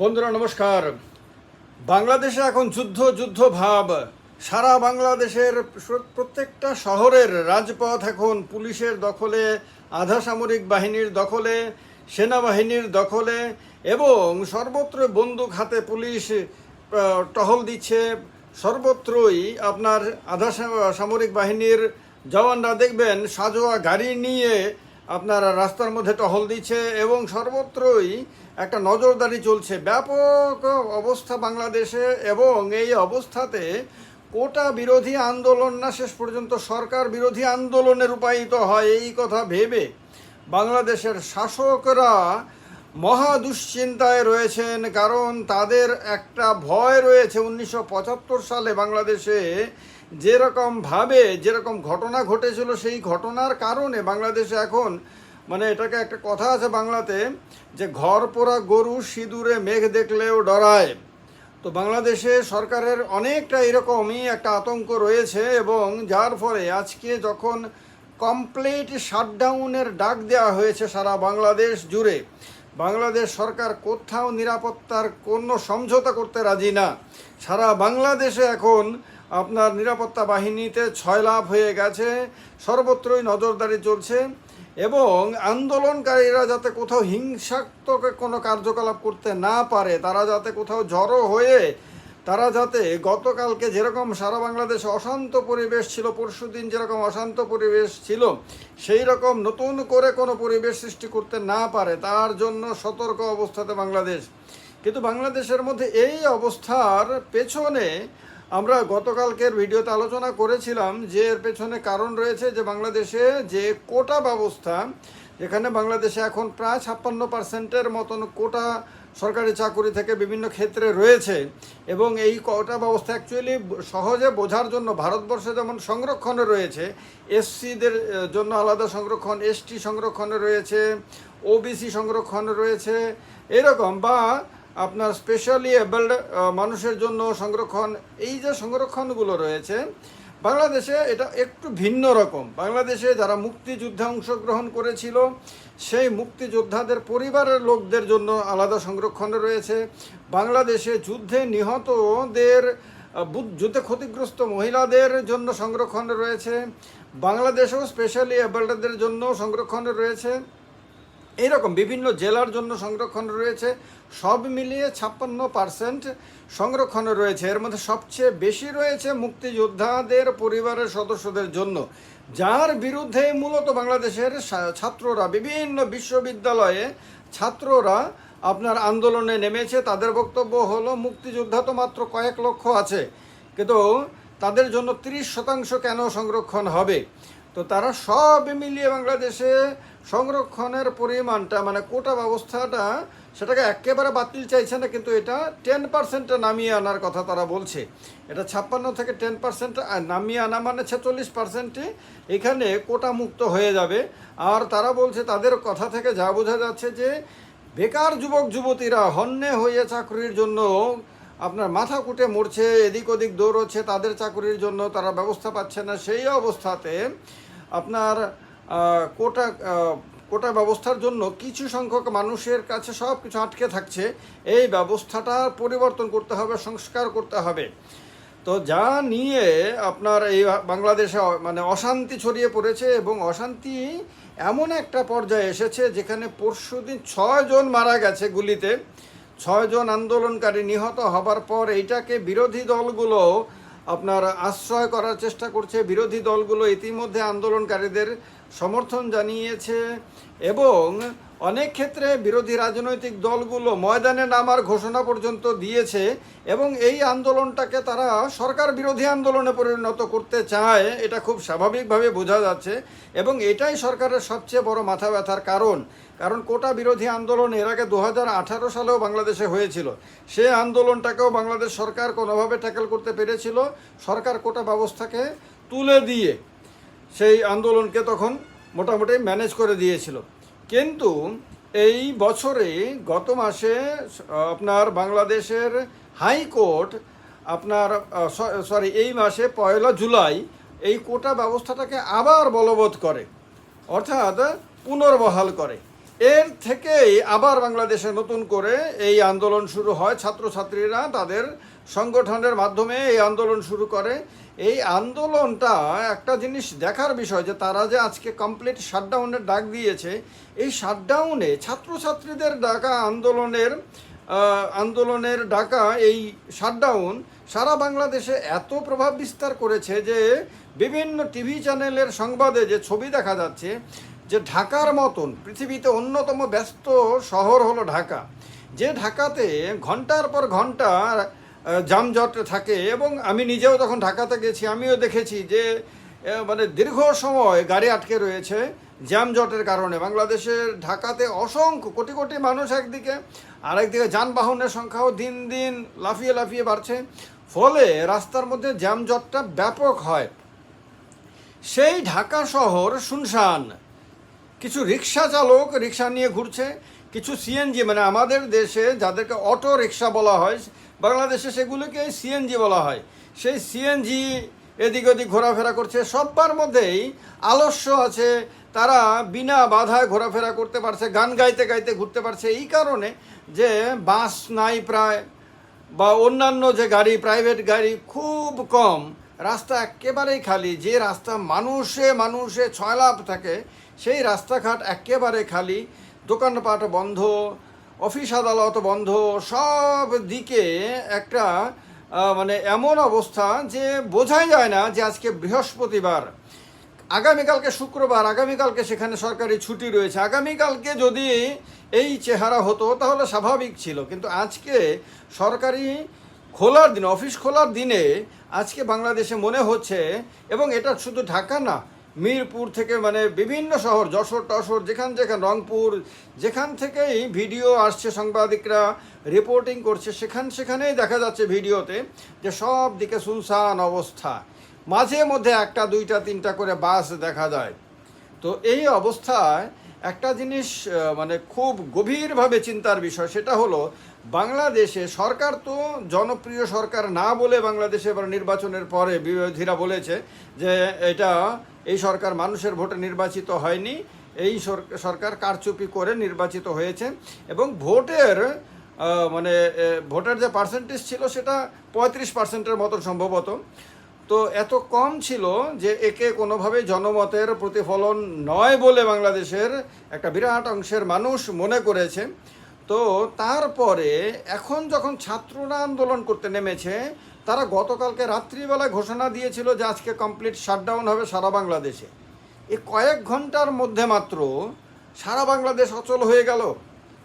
বন্ধুরা, নমস্কার। বাংলাদেশে এখন যুদ্ধ যুদ্ধ ভাব। সারা বাংলাদেশের প্রত্যেকটা শহরের রাজপথ এখন পুলিশের দখলে, আধা সামরিক বাহিনীর দখলে, সেনাবাহিনীর দখলে, এবং সর্বত্র বন্দুক হাতে পুলিশ টহল দিচ্ছে। সর্বত্রই আপনার আধা সামরিক বাহিনীর জওয়ানরা দেখবেন সাজোয়া গাড়ি নিয়ে আপনারা রাস্তার মধ্যে টহল দিচ্ছে এবং সর্বত্রই একটা নজরদারি চলছে। ব্যাপক অবস্থা বাংলাদেশে এবং এই অবস্থাতে কোটা বিরোধী আন্দোলন না শেষ পর্যন্ত সরকার বিরোধী আন্দোলনে রূপায়িত হয়, এই কথা ভেবে বাংলাদেশের শাসকরা মহা দুশ্চিন্তায় রয়েছেন। কারণ তাদের একটা ভয় রয়েছে, উনিশশো পঁচাত্তর সালে বাংলাদেশে যেরকম ভাবে, যেরকম ঘটনা ঘটেছিল সেই ঘটনার কারণে বাংলাদেশে এখন মানে এটাকে একটা কথা আছে বাংলাতে, যে ঘর পোড়া গরু সিঁদুরে মেঘ দেখলেও ডরায়। তো বাংলাদেশে সরকারের অনেকটা এরকমই একটা আতঙ্ক রয়েছে এবং যার ফলে আজকে যখন কমপ্লিট শাটডাউনের ডাক দেওয়া হয়েছে সারা বাংলাদেশ জুড়ে, বাংলাদেশ সরকার কোথাও নিরাপত্তার কোনো সমঝোতা করতে রাজি না। সারা বাংলাদেশে এখন আপনার নিরাপত্তা বাহিনীতে ছয় লাভ হয়ে গেছে। সর্বত্রই নজরদারি চলছে এবং আন্দোলনকারীরা যাতে কোথাও হিংসাত্মক কোনো কার্যকলাপ করতে না পারে, তারা যাতে কোথাও জড়ো হয়ে, তারা যাতে গতকালকে যেরকম সারা বাংলাদেশে অশান্ত পরিবেশ ছিল, পরশুদিন যেরকম অশান্ত পরিবেশ ছিল, সেই রকম নতুন করে কোনো পরিবেশ সৃষ্টি করতে না পারে, তার জন্য সতর্ক অবস্থাতে বাংলাদেশ। কিন্তু বাংলাদেশের মধ্যে এই অবস্থার পেছনে আমরা গতকালকের ভিডিওতে আলোচনা করেছিলাম যে এর পেছনে কারণ রয়েছে যে বাংলাদেশে যে কোটা ব্যবস্থা, যেখানে বাংলাদেশে এখন প্রায় ছাপ্পান্ন পার্সেন্টের মতন কোটা সরকারি চাকুরি থেকে বিভিন্ন ক্ষেত্রে রয়েছে এবং এই কোটা ব্যবস্থা অ্যাকচুয়ালি সহজে বোঝার জন্য ভারতবর্ষে যেমন সংরক্ষণে রয়েছে এসসিদের জন্য আলাদা সংরক্ষণ এসটি সংরক্ষণে রয়েছে ওবিসি সংরক্ষণে রয়েছে, এরকম বা আপনার স্পেশালি এবেলড মানুষের জন্য সংরক্ষণ, এই যে সংরক্ষণগুলো রয়েছে, বাংলাদেশে এটা একটু ভিন্ন রকম। বাংলাদেশে যারা মুক্তিযুদ্ধে অংশগ্রহণ করেছিল, সেই মুক্তিযোদ্ধাদের পরিবারের লোকদের জন্য আলাদা সংরক্ষণ রয়েছে। বাংলাদেশে যুদ্ধে নিহতদের যুদ্ধে ক্ষতিগ্রস্ত মহিলাদের জন্য সংরক্ষণ রয়েছে। বাংলাদেশেও স্পেশালি এবেলডদের জন্য সংরক্ষণ রয়েছে। এইরকম বিভিন্ন জেলার জন্য সংরক্ষণ রয়েছে। সব মিলিয়ে ছাপ্পান্ন পার্সেন্ট সংরক্ষণ রয়েছে। এর মধ্যে সবচেয়ে বেশি রয়েছে মুক্তিযোদ্ধাদের পরিবারের সদস্যদের জন্য, যার বিরুদ্ধে মূলত বাংলাদেশের ছাত্ররা, বিভিন্ন বিশ্ববিদ্যালয়ে ছাত্ররা আপনার আন্দোলনে নেমেছে। তাদের বক্তব্য হলো, মুক্তিযোদ্ধা তো মাত্র কয়েক লক্ষ আছে, কিন্তু তাদের জন্য তিরিশ শতাংশ কেন সংরক্ষণ হবে? তো তারা সব মিলিয়ে বাংলাদেশে সংরক্ষণের পরিমাণটা মানে কোটা ব্যবস্থাটা, সেটাকে একেবারে বাতিল চাইছে না, কিন্তু এটা টেন পার্সেন্টে নামিয়ে আনার কথা তারা বলছে। এটা ছাপ্পান্ন থেকে টেন পার্সেন্ট নামিয়ে আনা মানে ছেচল্লিশ পার্সেন্টে এখানে কোটা মুক্ত হয়ে যাবে। আর তারা বলছে, তাদের কথা থেকে যা বোঝা যাচ্ছে যে, বেকার যুবক, যুবতীরা হন্যে হয়ে চাকরির জন্য আপনার মাথা কুটে মরছে, এদিক ওদিক দৌড়চ্ছে, তাদের চাকরির জন্য তারা ব্যবস্থা পাচ্ছে না। সেই অবস্থাতে আপনার কোটা কোটা ব্যবস্থার জন্য কিছু সংখ্যক মানুষের কাছে সব কিছু আটকে থাকছে। এই ব্যবস্থাটা পরিবর্তন করতে হবে, সংস্কার করতে হবে। তো যা নিয়ে আপনার এই বাংলাদেশে মানে অশান্তি ছড়িয়ে পড়েছে এবং অশান্তি এমন একটা পর্যায়ে এসেছে যেখানে পরশুদিন ছয়জন মারা গেছে গুলিতে। ছয়জন আন্দোলনকারী নিহত হবার পর এইটাকে বিরোধী দলগুলো আপনার আশ্রয় করার চেষ্টা করছে। বিরোধী দলগুলো ইতিমধ্যে আন্দোলনকারীদের সমর্থন জানিয়েছে এবং অনেক ক্ষেত্রে বিরোধী রাজনৈতিক দলগুলো ময়দানে নামার ঘোষণা পর্যন্ত দিয়েছে এবং এই আন্দোলনটাকে তারা সরকার বিরোধী আন্দোলনে পরিণত করতে চায়, এটা খুব স্বাভাবিকভাবে বোঝা যাচ্ছে এবং এটাই সরকারের সবচেয়ে বড় মাথা ব্যথার কারণ। কারণ কোটা বিরোধী আন্দোলন এর আগে দু আঠারো সালেও বাংলাদেশে হয়েছিল। সে আন্দোলনটাকেও বাংলাদেশ সরকার কোনোভাবে ট্যাকেল করতে পেরেছিল। সরকার কোটা ব্যবস্থাকে তুলে দিয়ে সেই আন্দোলনকে তখন মোটামুটি ম্যানেজ করে দিয়েছিল। কিন্তু এই বছরে গত মাসে আপনার বাংলাদেশের হাইকোর্ট, আপনার সরি এই মাসে পয়লা জুলাই এই কোটা ব্যবস্থাটাকে আবার বলবৎ করে, অর্থাৎ পুনর্বহাল করে। এর থেকেই আবার বাংলাদেশে নতুন করে এই আন্দোলন শুরু হয়। ছাত্রছাত্রীরা তাদের সংগঠনের মাধ্যমে এই আন্দোলন শুরু করে। এই আন্দোলনটা একটা জিনিস দেখার বিষয় যে তারা যে আজকে কমপ্লিট শাটডাউনের ডাক দিয়েছে। এই শাটডাউনে ছাত্রছাত্রীদের ডাকা আন্দোলনের আন্দোলনের ডাকা এই শাটডাউন সারা বাংলাদেশে এত প্রভাব বিস্তার করেছে যে বিভিন্ন টিভি চ্যানেলের সংবাদে যে ছবি দেখা যাচ্ছে যে ঢাকার মতন পৃথিবীতে অন্যতম ব্যস্ত শহর হলো ঢাকা। যে ঢাকাতে ঘণ্টার পর ঘণ্টা যানজট থাকে এবং আমি নিজেও তখন ঢাকাতে গেছি, আমিও দেখেছি যে মানে দীর্ঘ সময় গাড়ি আটকে রয়েছে জ্যামজটের কারণে। বাংলাদেশের ঢাকাতে অসংখ্য কোটি কোটি মানুষ একদিকে, আরেকদিকে যানবাহনের সংখ্যাও দিন দিন লাফিয়ে লাফিয়ে বাড়ছে। ফলে রাস্তার মধ্যে জ্যামজটটা ব্যাপক হয়। সেই ঢাকা শহর শুনশান। কিছু রিক্সা চালক রিক্সা নিয়ে ঘুরছে, কিছু সিএনজি মানে আমাদের দেশে যাদেরকে অটো রিক্সা বলা হয় বাংলাদেশে সেগুলোকে সিএনজি বলা হয়। সেই সিএনজি এদিক ওদিক ঘোরাফেরা করছে। সব্বার মধ্যেই আলস্য আছে। তারা বিনা বাধায় ঘোরাফেরা করতে পারছে, গান গাইতে গাইতে ঘুরতে পারছে। এই কারণে যে বাস নাই প্রায় বা অন্যান্য যে গাড়ি, প্রাইভেট গাড়ি খুব কম, রাস্তা একেবারেই খালি। যে রাস্তা মানুষে মানুষে ছয় লাভ থাকে, সেই রাস্তাঘাট একেবারে খালি। দোকানপাট বন্ধ অফিস, আদালত, বন্ধ, সব দিকে একটা মানে এমন অবস্থা যে বোঝাই যায় না যে আজকে বৃহস্পতিবার। আগামীকালকে শুক্রবার, আগামীকালকে সেখানে সরকারি ছুটি রয়েছে। আগামীকালকে যদি এই চেহারা হতো, তাহলে স্বাভাবিক ছিল। কিন্তু আজকে সরকারি খোলার দিন, অফিস খোলার দিনে আজকে বাংলাদেশে মনে হচ্ছে, এবং এটা শুধু ঢাকা না মিরপুর থেকে মানে বিভিন্ন শহর, যশোর, টশোর, যেখান যেখান, রংপুর, যেখান থেকেই ভিডিও আসছে, সাংবাদিকরা রিপোর্টিং করছে, সেখান সেখানেই দেখা যাচ্ছে ভিডিওতে যে সব দিকে সুনসান অবস্থা। মাঝে মধ্যে একটা, দুইটা, তিনটা করে বাস দেখা যায়। তো এই অবস্থায় একটা জিনিস মানে খুব গভীরভাবে চিন্তার বিষয়, সেটা হলো বাংলাদেশে সরকার তো জনপ্রিয় সরকার না বলে বাংলাদেশে এবার নির্বাচনের পরে বিরোধীরা বলেছে যে এটা, এই সরকার মানুষের ভোটে নির্বাচিত হয়নি, এই সরকার কারচুপি করে নির্বাচিত হয়েছে এবং ভোটের মানে ভোটের যে পার্সেন্টেজ ছিল সেটা পঁয়ত্রিশ পার্সেন্টের মতো সম্ভবত। তো এত কম ছিল যে একে কোনোভাবে জনমতের প্রতিফলন নয় বলে বাংলাদেশের একটা বিরাট অংশের মানুষ মনে করেছে। তো তারপরে এখন যখন ছাত্ররা আন্দোলন করতে নেমেছে, তারা গতকালকে রাত্রিবেলায় ঘোষণা দিয়েছিল যে আজকে কমপ্লিট শাটডাউন হবে সারা বাংলাদেশে। এই কয়েক ঘণ্টার মধ্যে মাত্র সারা বাংলাদেশ অচল হয়ে গেল।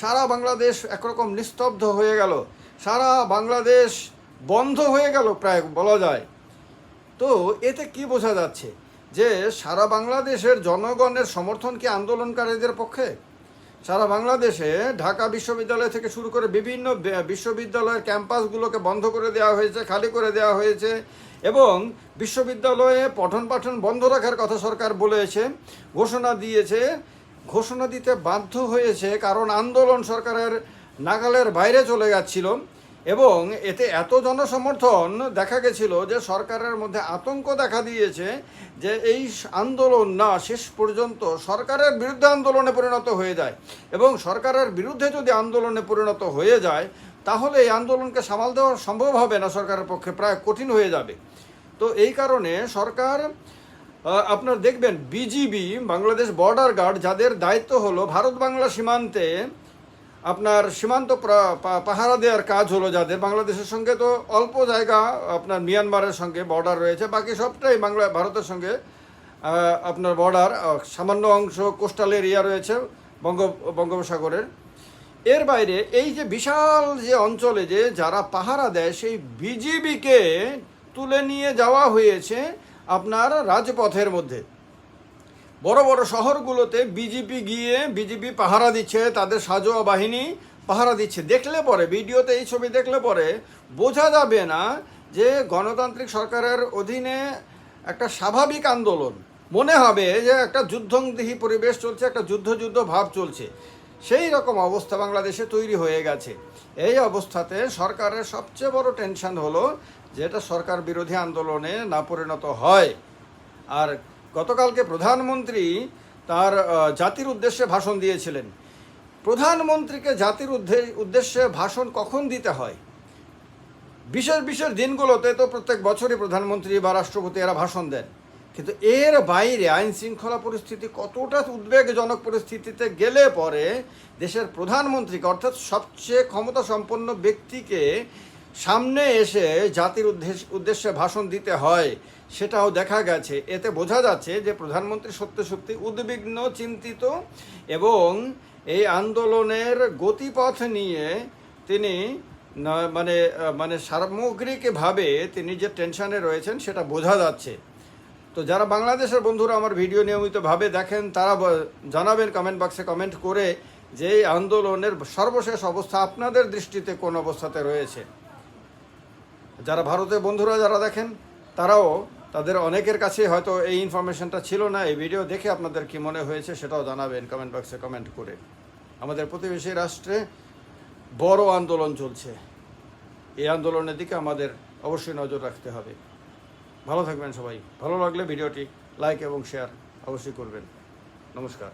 সারা বাংলাদেশ একরকম নিস্তব্ধ হয়ে গেল। সারা বাংলাদেশ বন্ধ হয়ে গেল প্রায় বলা যায়। তো এতে কি বোঝা যাচ্ছে যে সারা বাংলাদেশের জনগণের সমর্থন কি আন্দোলনকারীদের পক্ষে? সারা বাংলাদেশে ঢাকা বিশ্ববিদ্যালয় থেকে শুরু করে বিভিন্ন বিশ্ববিদ্যালয়ের ক্যাম্পাসগুলোকে বন্ধ করে দেওয়া হয়েছে, খালি করে দেওয়া হয়েছে এবং বিশ্ববিদ্যালয়ে পঠন পাঠন বন্ধ রাখার কথা সরকার বলেছে, ঘোষণা দিয়েছে। ঘোষণা দিতে বাধ্য হয়েছে কারণ আন্দোলন সরকারের নাগালের বাইরে চলে যাচ্ছিল। এবং এতে এত জনসমর্থন দেখা গেছিল যে সরকারের মধ্যে আতঙ্ক দেখা দিয়েছে যে এই আন্দোলন না শেষ পর্যন্ত সরকারের বিরুদ্ধে আন্দোলনে পরিণত হয়ে যায় এবং সরকারের বিরুদ্ধে যদি আন্দোলনে পরিণত হয়ে যায়, তাহলে এই আন্দোলনকে সামাল দেওয়া সম্ভব হবে না সরকারের পক্ষে, প্রায় কঠিন হয়ে যাবে। তো এই কারণে সরকার আপনার দেখবেন, বিজিবি, বাংলাদেশ বর্ডার গার্ড, যাদের দায়িত্ব হলো ভারত বাংলা সীমান্তে আপনার সীমান্ত পাহারা দেওয়ার কাজ হলো যাদের। বাংলাদেশের সঙ্গে তো অল্প জায়গা, আপনার মিয়ানমারের সঙ্গে বর্ডার রয়েছে। বাকি সবটাই বাংলা ভারতের সঙ্গে আপনার বর্ডার সামান্য অংশ কোস্টাল এরিয়া রয়েছে বঙ্গ বঙ্গোপসাগরের। এর বাইরে এই যে বিশাল যে অঞ্চলে যে যারা পাহারা দেয়, সেই বিজিবিকে তুলে নিয়ে যাওয়া হয়েছে আপনার রাজপথের মধ্যে। বড় বড় শহরগুলোতে বিজেপি গিয়ে বিজেপি পাহারা দিচ্ছে, তাদের সাজোয়া বাহিনী পাহারা দিচ্ছে। দেখলে পরে, ভিডিওতে এই ছবি দেখলে পরে বোঝা যাবে না যে গণতান্ত্রিক সরকারের অধীনে একটা স্বাভাবিক আন্দোলন। মনে হবে যে একটা যুদ্ধংদেহী পরিবেশ চলছে, একটা যুদ্ধ যুদ্ধ ভাব চলছে। সেই রকম অবস্থা বাংলাদেশে তৈরি হয়ে গেছে। এই অবস্থাতে সরকারের সবচেয়ে বড় টেনশন হলো, যেটা সরকার বিরোধী আন্দোলনে না পরিণত হয়। আর গতকালকে প্রধানমন্ত্রী তার জাতির উদ্দেশ্যে ভাষণ দিয়েছিলেন। প্রধানমন্ত্রীকে জাতির উদ্দে- উদ্দেশ্যে ভাষণ কখন দিতে হয়? বিশেষ বিশেষ দিনগুলোতে তো প্রত্যেক বছরই প্রধানমন্ত্রী বা রাষ্ট্রপতি এরা ভাষণ দেন। কিন্তু এর বাইরে আইন শৃঙ্খলা পরিস্থিতি কতটা উদ্বেগজনক পরিস্থিতিতে গেলে পরে দেশের প্রধানমন্ত্রীকে, অর্থাৎ সবচেয়ে ক্ষমতা সম্পন্ন ব্যক্তিকে সামনে এসে জাতির উদ্দেশ্যে ভাষণ দিতে হয়? সেটাও দেখা গেছে। এতে বোঝা যাচ্ছে যে প্রধানমন্ত্রী সত্যি সত্যি উদ্বিগ্ন, চিন্তিত এবং এই আন্দোলনের গতিপথ নিয়ে তিনি মানে মানে সামগ্রিকভাবে তিনি যে টেনশানে রয়েছেন সেটা বোঝা যাচ্ছে। তো যারা বাংলাদেশের বন্ধুরা আমার ভিডিও নিয়মিতভাবে দেখেন, তারা জানাবেন কমেন্ট বক্সে কমেন্ট করে যে এই আন্দোলনের সর্বশেষ অবস্থা আপনাদের দৃষ্টিতে কোন অবস্থাতে রয়েছে। যারা ভারতের বন্ধুরা যারা দেখেন, তারাও তাদের অনেকের কাছে হয়তো এই ইনফরমেশনটা ছিল না, এই ভিডিও দেখে আপনাদের কি মনে হয়েছে সেটাও জানাবেন কমেন্ট বক্সে কমেন্ট করে। আমাদের প্রতিবেশী রাষ্ট্রে বড় আন্দোলন চলছে। এই আন্দোলনের দিকে আমাদের অবশ্যই নজর রাখতে হবে। ভালো থাকবেন সবাই। ভালো লাগলে ভিডিওটি লাইক এবং শেয়ার অবশ্যই করবেন। নমস্কার।